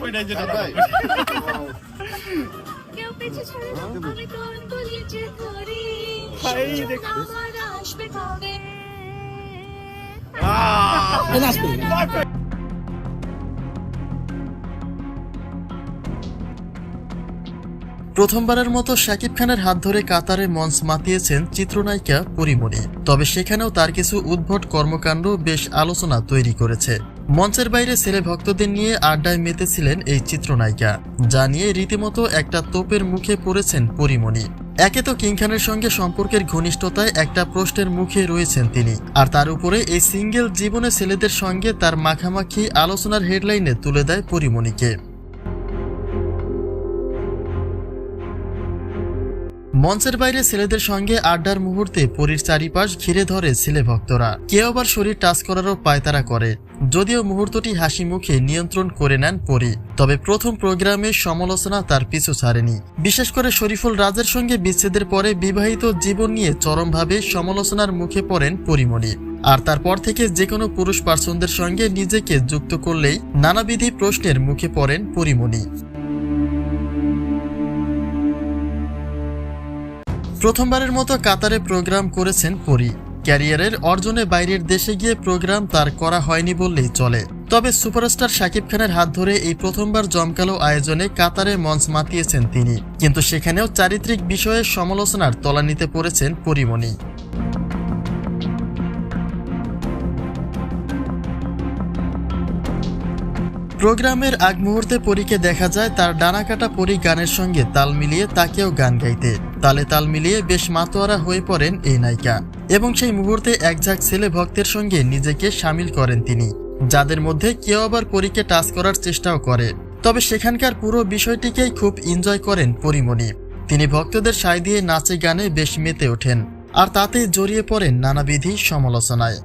পড়ে কেউ পিছু ছাড়ে আমি তোর গলি যে ধরি আমার আসবে কবে? প্রথমবারের মতো শাকিব খানের হাত ধরে কাতারে মঞ্চ মাতিয়েছেন চিত্রনায়িকা পরিমণি। তবে সেখানেও তার কিছু উদ্ভট কর্মকাণ্ড বেশ আলোচনা তৈরি করেছে। মঞ্চের বাইরে ছেলে ভক্তদের নিয়ে আড্ডায় মেতেছিলেন এই চিত্রনায়িকা। যা নিয়ে রীতিমতো একটা তোপের মুখে পড়েছেন পরিমণি। একে তো কিং খানের সঙ্গে সম্পর্কের ঘনিষ্ঠতায় একটা প্রশ্নের মুখে রয়েছেন তিনি। আর তার উপরে এই সিঙ্গেল জীবনে ছেলেদের সঙ্গে তার মাখামাখি আলোচনার হেডলাইনে তুলে দেয় পরিমণিকে। মঞ্চের বাইরে ছেলেদের সঙ্গে আড্ডার মুহূর্তে পরীর চারিপাশ ঘিরে ধরে ছেলে ভক্তরা। কেউ আবার শরীর টাচ করারও পায়তারা করে। যদিও মুহূর্তটি হাসি মুখে নিয়ন্ত্রণ করে নেন পরী, তবে প্রথম প্রোগ্রামে সমালোচনা তার পিছু ছাড়েনি। বিশেষ করে শরীফুল রাজের সঙ্গে বিচ্ছেদের পরে বিবাহিত জীবন নিয়ে চরমভাবে সমালোচনার মুখে পড়েন পরিমণি। আর তারপর থেকে যে কোনো পুরুষ পার্সনদের সঙ্গে নিজেকে যুক্ত করলেই নানাবিধি প্রশ্নের মুখে পড়েন পরিমণি। প্রথমবারের মতো কাতারে প্রোগ্রাম করেছেন পরি। ক্যারিয়ারের অর্জনে বাইরের দেশে গিয়ে প্রোগ্রাম তার করা হয়নি বললেই চলে। তবে সুপারস্টার শাকিব খানের হাত ধরে এই প্রথমবার জমকালো আয়োজনে কাতারে মঞ্চ মাতিয়েছেন তিনি। কিন্তু সেখানেও চারিত্রিক বিষয়ে সমালোচনার তলানিতে পড়েছেন পরিমণি। প্রোগ্রামের আগ মুহূর্তে পরীকে দেখা যায় তার ডানাকাটা পরী গানের সঙ্গে তাল মিলিয়ে তাকেও গান গাইতে। তালে তাল মিলিয়ে বেশ মাতোয়ারা হয়ে পড়েন এই নায়িকা। এবং সেই মুহূর্তে একঝাঁক ছেলে ভক্তের সঙ্গে নিজেকে সামিল করেন তিনি, যাদের মধ্যে কেউ আবার পরীকে টাচ করার চেষ্টাও করে। তবে সেখানকার পুরো বিষয়টিকেই খুব এনজয় করেন পরিমণি। তিনি ভক্তদের সায় দিয়ে নাচে গানে বেশ মেতে ওঠেন, আর তাতেই জড়িয়ে পড়েন নানাবিধি সমালোচনায়।